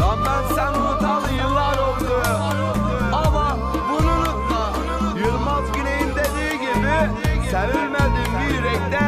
Lan ben sen mutalı yıllar oldu. Ama bunu unutma. Yılmaz Güney'in dediği gibi Sevilmedim yürekten.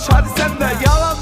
dışarı sende Yalan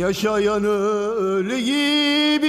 Yaşayan ölü gibiyim.